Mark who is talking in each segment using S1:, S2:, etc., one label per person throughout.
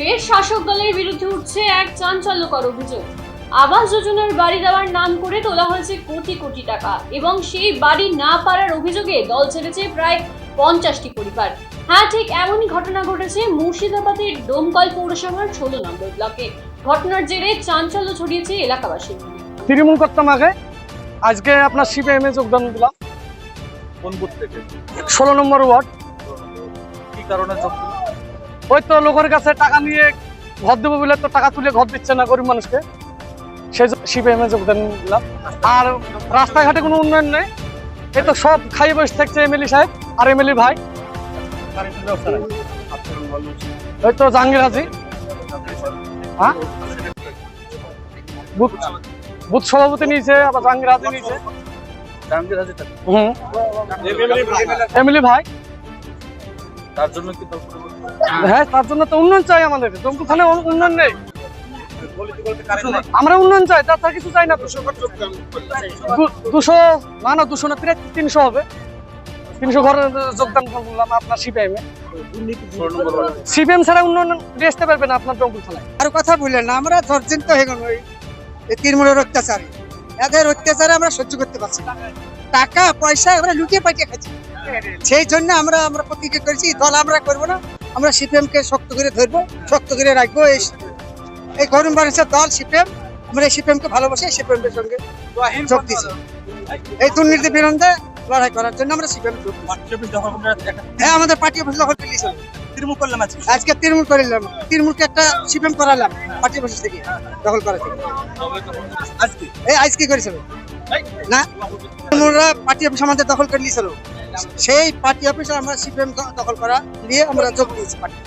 S1: ফের শাসক দলের বিরুদ্ধে উঠছে এক চাঞ্চল্যকর অভিযোগ। আবাস যোজনার বাড়ি দেওয়ার নাম করে তোলা হয়েছে কোটি কোটি টাকা এবং সেই বাড়ি না পারার অভিযোগে দল ছেড়েছে প্রায় পঞ্চাশটি পরিবার। হ্যাঁ ঠিক এমনই ঘটনা ঘটেছে মুর্শিদাবাদের ডোমকল পৌরসভার ষোলো নম্বর ব্লকে। ঘটনার জেরে চাঞ্চল্য ছড়িয়েছে এলাকাবাসী
S2: তৃণমূল করতাম আগে। আজকে আপনার সিপিএম এ যোগদান দিলাম।
S3: কোন বুথ থেকে?
S2: ষোলো নম্বর ওয়ার্ড।
S3: কি কারণে যোগ দিলেন?
S2: ওই তো লোকের কাছে টাকা নিয়ে ঘর দেবো বলে তো টাকা তুলে ঘর দিচ্ছে না গরিব মানুষকে। সেই সিপিএম এ যোগদান দিলাম আর রাস্তাঘাটে কোনো উন্নয়ন নেই। এই তো সব খাইয়ে বসে থাকছে এমএলএ সাহেব আর এমএলএ ভাই। ওই তো জাহাঙ্গীর হাজি। হ্যাঁ? বুথ সভাপতি নিয়েছে আবার জাহাঙ্গীর হাজি নিয়েছে।
S3: জাহাঙ্গীর হাজির থাকে।
S2: হুম। এমএলএ ভাই।
S3: তার জন্য কি?
S2: হ্যাঁ তার জন্য তো উন্নয়ন চাই আমাদের। জঙ্গু থানে উন্নয়ন নেই। আমরা উন্নয়ন চাই তার কিছু চাই না। তো। দুশো, না না, দুশো না প্রায় তিনশো হবে। তিনশো ঘরে যোগদান করলাম আপনার সিপিএম। সিপিএম ছাড়া উন্নয়ন দিয়ে পারবে না আপনার জঙ্গল থানায়।
S4: আর কথা বললেন না, আমরা ধৈর্যন্ত হয়ে গেল এই এই তৃণমূলের অত্যাচারে। এদের অত্যাচারে আমরা সহ্য করতে পারছি না। টাকা, পয়সা, আমরা লুকিয়ে পাঠিয়ে খাচ্ছি সেই জন্য আমরা আমরা প্রতিজ্ঞা করেছি দল আমরা করব না। আমরা সিপিএমকে শক্ত করে ধরবো শক্ত করে রাখব। এই এই গরম মানুষের দল সিপিএম আমরা এই সিপিএম কে ভালোবাসি সিপিএম এর সঙ্গে যোগ দিয়েছি। এই দুর্নীতির বিরুদ্ধে লড়াই করার জন্য আমরা সিপিএম হ্যাঁ আমাদের পার্টি অফিস দখল করে নিয়েছিল
S3: তৃণমূল করলাম আজকে।
S4: আজকে তৃণমূল করিলাম তৃণমূলকে একটা সিপিএম করালাম পার্টি অফিস থেকে দখল করা থেকে
S3: আজকে?
S4: এই আজ কি করেছিল? না? তৃণমূলরা পার্টি অফিস আমাদের দখল করে নিয়েছিল। সেই পার্টি অফিসে আমরা সিপিএম দখল করা নিয়ে আমরা যোগ দিয়েছি পার্টি।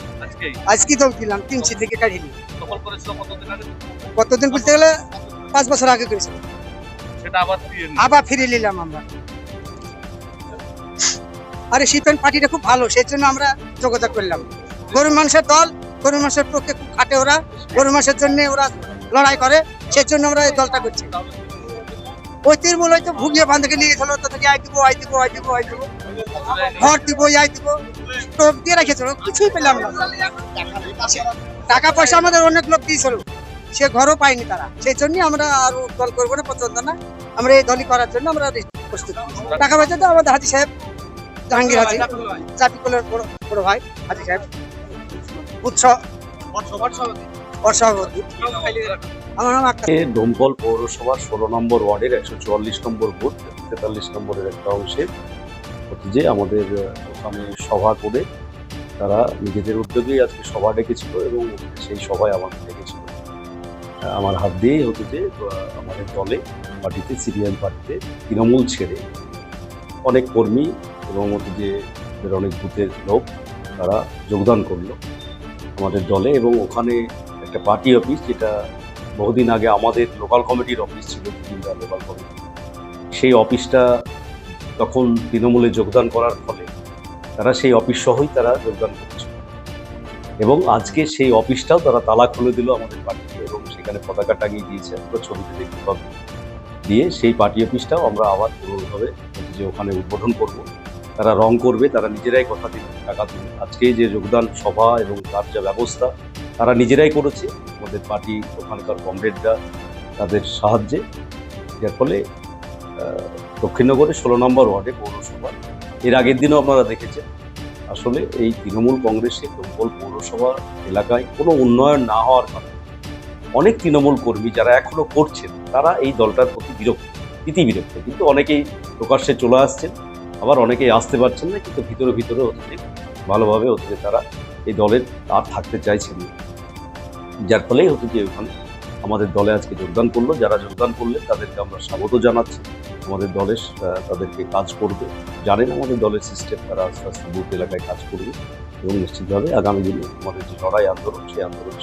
S3: আজকে?
S4: যোগ দিলাম তিন সিট থেকে
S3: করেছিল কতদিন
S4: বলতে গেলে পাঁচ বছর আগে করেছিল
S3: আবার
S4: আবার ফিরে নিলাম আমরা। আরে সিপিএম পার্টিটা খুব ভালো সেই জন্য আমরা যোগাযোগ করলাম। গরিব মানুষের দল গরিব মানুষের পক্ষে খুব খাটে ওরা। গরিব মানুষের জন্য ওরা লড়াই করে সেই জন্য আমরা এই দলটা করছি। ওই তৃণমূল হয়তো ভুগিয়ে বান্ধকে নিয়ে গেছিল তো থেকে আই দিব আই দিব আই দিব আই দিব। ঘর দিব আই দিব। টোপ দিয়ে রেখেছিল কিছুই পেলাম না। টাকা পয়সা আমাদের অনেক লোক দিয়েছিল। সে ঘরও পাইনি তারা। সেই জন্য আমরা আর দল করব না পছন্দ না আমরা এই দলই করার জন্য আমরা প্রস্তুত। টাকা পয়সা তো আমাদের হাজি সাহেব জাহাঙ্গীর হাজি চাপিকলের বড় বড় ভাই হাজি সাহেব। উৎস অসভাপতি আমার নাম আক্তার।
S5: ডোমকল পৌরসভার ষোলো নম্বর ওয়ার্ডের একশো চুয়াল্লিশ নম্বর বুথ, তেতাল্লিশ নম্বরের একটা অংশে যে আমাদের ওখানে সভা করে তারা নিজেদের উদ্যোগেই আজকে সভা ডেকেছিল এবং সেই সভায় আমাকে ডেকেছিল আমার হাত দিয়েই হতো যে আমাদের দলে পার্টিতে, সিপিএম পার্টিতে তৃণমূল ছেড়ে অনেক কর্মী এবং হচ্ছে যে অনেক বুথের লোক তারা যোগদান করল আমাদের দলে এবং ওখানে একটা পার্টি অফিস যেটা বহুদিন আগে আমাদের লোকাল কমিটির অফিস ছিল জুবিনদা লোকাল কমিটি। সেই অফিসটা তখন তৃণমূলে যোগদান করার ফলে তারা সেই অফিস সহই তারা যোগদান করেছিল। এবং আজকে সেই অফিসটাও তারা তালা খুলে দিল আমাদের পার্টিকে এবং সেখানে পতাকা টাঙিয়ে দিয়েছে, আমরা ছবিতে দেখতে পাবো দিয়ে সেই পার্টি অফিসটাও আমরা আবার পুরোভাবে যে ওখানে উদ্বোধন করব। তারা রং করবে, তারা নিজেরাই কথা দিবে, টাকা দিবে। আজকে যে যোগদান সভা এবং তার যা ব্যবস্থা তারা নিজেরাই করেছে। আমাদের পার্টি ওখানকার কমরেডরা তাদের সাহায্যে। যার ফলে দক্ষিণনগরে ষোলো নম্বর ওয়ার্ডে পৌরসভা। এর আগের দিনও আপনারা দেখেছেন। আসলে এই তৃণমূল কংগ্রেসের দমকল পৌরসভা এলাকায় কোনো উন্নয়ন না হওয়ার কারণে অনেক তৃণমূল কর্মী যারা এখনও করছেন, তারা এই দলটার প্রতি বিরক্ত ইতি বিরক্ত। কিন্তু অনেকেই প্রকাশ্যে চলে আসছেন, আবার অনেকেই আসতে পারছেন না, কিন্তু ভিতরে ভিতরে হচ্ছে ভালোভাবে হচ্ছে তারা এই দলের আর থাকতে চাইছেন যার ফলেই হতো যে ওখানে আমাদের দলে আজকে যোগদান করল। যারা যোগদান করলে তাদেরকে আমরা স্বাগত জানাচ্ছি। আমাদের দলের তাদেরকে কাজ করবে। জানেন আমাদের দলের সিস্টেম তারা আস্তে আস্তে বুথ এলাকায় কাজ করবে। এবং নিশ্চিতভাবে আগামী দিনে আমাদের যে লড়াই আন্দোলন, সেই আন্দোলন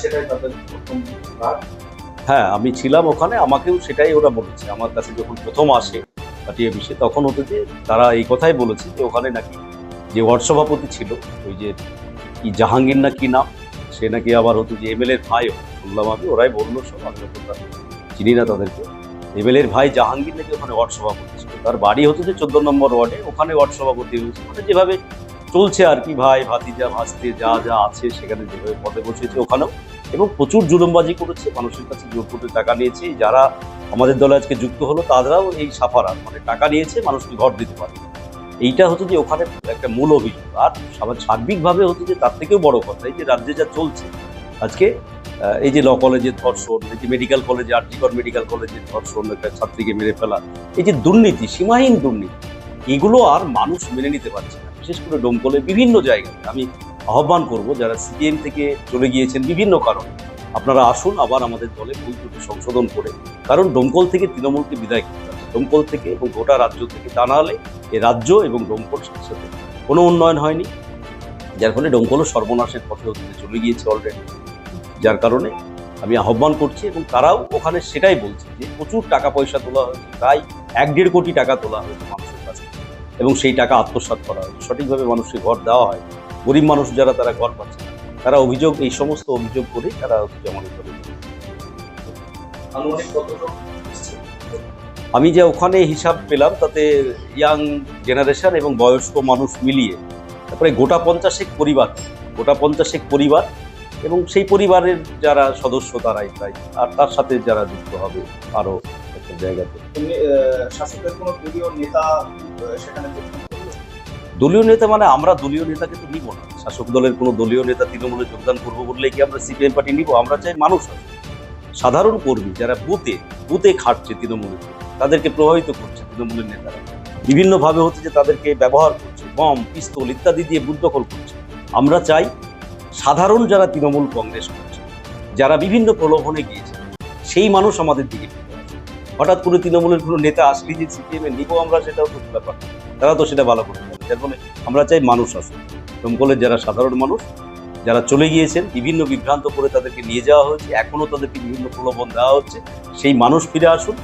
S3: সেটাই তাদের প্রথম
S5: হ্যাঁ আমি ছিলাম ওখানে, আমাকেও সেটাই ওরা বলেছে। আমার কাছে যখন প্রথম আসে পার্টি অফিসে, তখন হতো যে তারা এই কথাই বলেছে যে ওখানে নাকি যে ওয়ার্ড সভাপতি ছিল, ওই যে কি জাহাঙ্গীর না কি নাম, সে নাকি আবার হতো যে এমএলএ ভাইও শুনলাম আমি ওরাই বলল সব আমি চিনি না তাদেরকে। এমএলএর ভাই জাহাঙ্গীর নাকি ওখানে ওয়ার্ড সভাপতি ছিল। তার বাড়ি হতো যে চোদ্দ নম্বর ওয়ার্ডে, ওখানে ওয়ার্ড সভাপতি হয়েছে। মানে যেভাবে চলছে আর কি, ভাই, ভাতিজা, ভাসতে, যা যা আছে, সেখানে যেভাবে পদে বসেছে ওখানেও। এবং প্রচুর জুলুমবাজি করেছে, মানুষের কাছে জোর করে টাকা নিয়েছে, যারা আমাদের দলে আজকে যুক্ত হলো তারাও এই সাফারা মানে টাকা নিয়েছে, মানুষকে ঘর দিতে পারে। এইটা হচ্ছে যে ওখানে একটা মূল অভিযোগ। আর সার্বিকভাবে হচ্ছে যে তার থেকেও বড় কথা, এই যে রাজ্যে যা চলছে, আজকে এই যে ল কলেজের ধর্ষণ, এই যে মেডিকেল কলেজে আর্টিকর মেডিকেল কলেজের ধর্ষণ, একটা ছাত্রীকে মেরে ফেলা, এই যে দুর্নীতি, সীমাহীন দুর্নীতি, এগুলো আর মানুষ মেনে নিতে পারছে না। বিশেষ করে ডোমকলে বিভিন্ন জায়গায় আমি আহ্বান করব যারা সিপিএম থেকে চলে গিয়েছেন বিভিন্ন কারণে। আপনারা আসুন, আবার আমাদের দলে ভুল ত্রুটি সংশোধন করে। কারণ ডোমকল থেকে তৃণমূলকে বিদায় করতে হবে। ডোমকল থেকে এবং গোটা রাজ্য থেকে তা না হলে এ রাজ্য এবং ডোমকল সাথে কোনো উন্নয়ন হয়নি। যার ফলে ডোমকলও সর্বনাশের পথে হতে চলে গিয়েছে অলরেডি যার কারণে আমি আহ্বান করছি এবং তারাও ওখানে সেটাই বলছে যে প্রচুর টাকা পয়সা তোলা হয়েছে। প্রায় এক দেড় কোটি টাকা তোলা হয়েছে মানুষের কাছে। এবং সেই টাকা আত্মসাৎ করা হয়েছে। সঠিকভাবে মানুষকে ঘর দেওয়া হয় গরিব মানুষ যারা তারা ঘর পাচ্ছে তারা অভিযোগ এই সমস্ত অভিযোগ করে তারা যেমন করে? আমি যে ওখানে হিসাব পেলাম তাতে ইয়াং জেনারেশন এবং বয়স্ক মানুষ মিলিয়ে তারপরে গোটা পঞ্চাশেক পরিবার গোটা পঞ্চাশেক পরিবার এবং সেই পরিবারের যারা সদস্য তারাই প্রায় আর তার সাথে যারা যুক্ত হবে আরও একটা জায়গাতে
S3: শাসকের কোনো দলীয় নেতা সেখানে?
S5: দলীয় নেতা মানে আমরা দলীয় নেতাকে তো নিব না। শাসক দলের কোনো দলীয় নেতা তৃণমূলে যোগদান করব বললে কি আমরা সিপিএম পার্টি নিব? আমরা চাই মানুষ। সাধারণ কর্মী যারা বুথে বুথে খাটছে তৃণমূলের তাদেরকে প্রভাবিত করছে তৃণমূলের নেতারা। বিভিন্নভাবে হচ্ছে যে তাদেরকে ব্যবহার করছে, বম, পিস্তল ইত্যাদি দিয়ে বুথ দখল করছে। আমরা চাই সাধারণ যারা তৃণমূল কংগ্রেস করছে, যারা বিভিন্ন প্রলোভনে গিয়েছে, সেই মানুষ আমাদের দিকে হঠাৎ করে তৃণমূলের কোনো নেতা আসলে যে সিপিএম নিব আমরা সেটাও তো ব্যাপার তারা তো সেটা ভালো করে যার ফলে আমরা চাই মানুষ আসুক। দমকলের যারা সাধারণ মানুষ, যারা চলে গিয়েছেন, বিভিন্ন বিভ্রান্ত করে তাদেরকে নিয়ে যাওয়া হয়েছে, এখনও তাদেরকে বিভিন্ন প্রলোভন দেওয়া হচ্ছে, সেই মানুষ ফিরে আসুন।